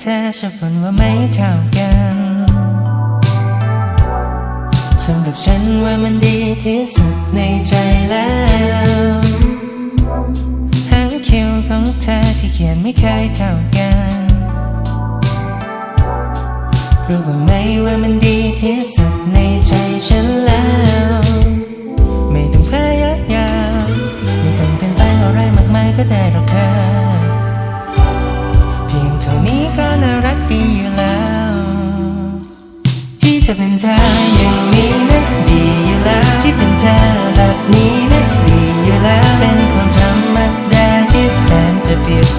เธอชอบบ่นว่าไม่เท่ากันสำหรับฉันว่ามันดีที่สุดในใจแล้วหางคิ้วของเธอที่เขียนไม่เคยเท่ากันรู้บ้างไหมว่ามันดีที่สุดในใจฉันแล้ว ไม่ต้องพยายามไม่ต้องเป็นแปลงอะไรมากมายก็ได้หรอกเธอ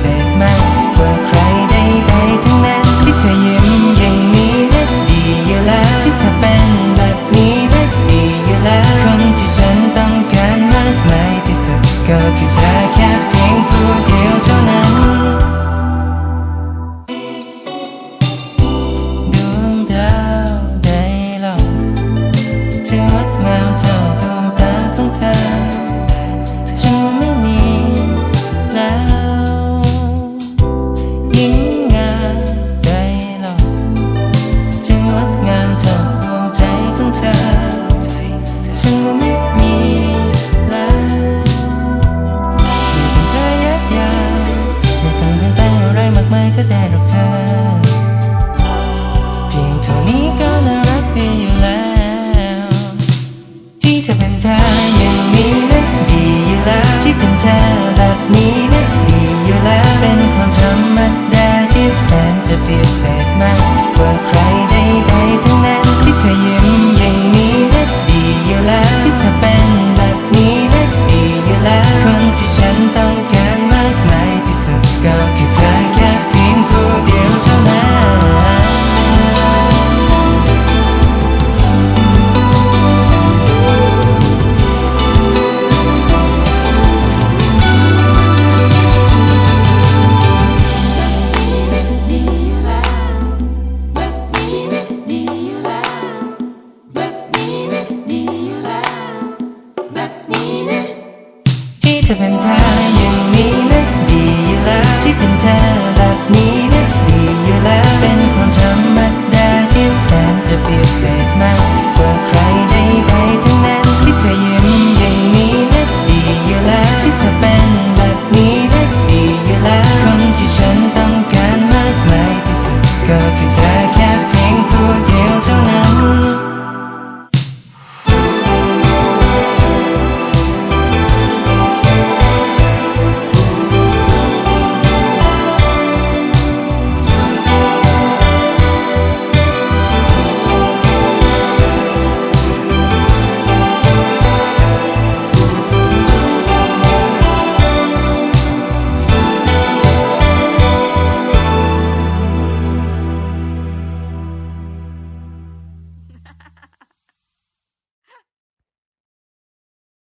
ศษมากกว่าใครได้ ก็ได้หรอกเธอ เพียงเท่านี้ก็น่ารักดีอยู่แล้ว ที่เธอเป็นเธออย่างนี้นะดีอยู่แล้ว ที่เป็นเธอแบบนี้นะดีอยู่แล้ว เป็นความธรรมดาที่แสนจะพิเศษมากกว่าใครใดๆทั้งนั้นที่เธอยิ้มอย่างนี้นะดีอยู่แล้ว ที่เธอเป็นแบบนี้นะดีอยู่แล้ว ถ้าเป็นเธออย่างนี้นะดีอยู่แล้ว ที่เป็นเธอแบบนี้นะดีอยู่แล้ว เป็นความธรรมดาที่แสนจะเปียกเศษมากกว่าใครใดใดทั้งนั้นที่เธอยิ้มอย่างนี้นะดีอยู่แล้ว ที่เธอเป็นแบบนี้นะดีอยู่แล้ว คนที่ฉันต้องการมากมายที่สุดก็คือ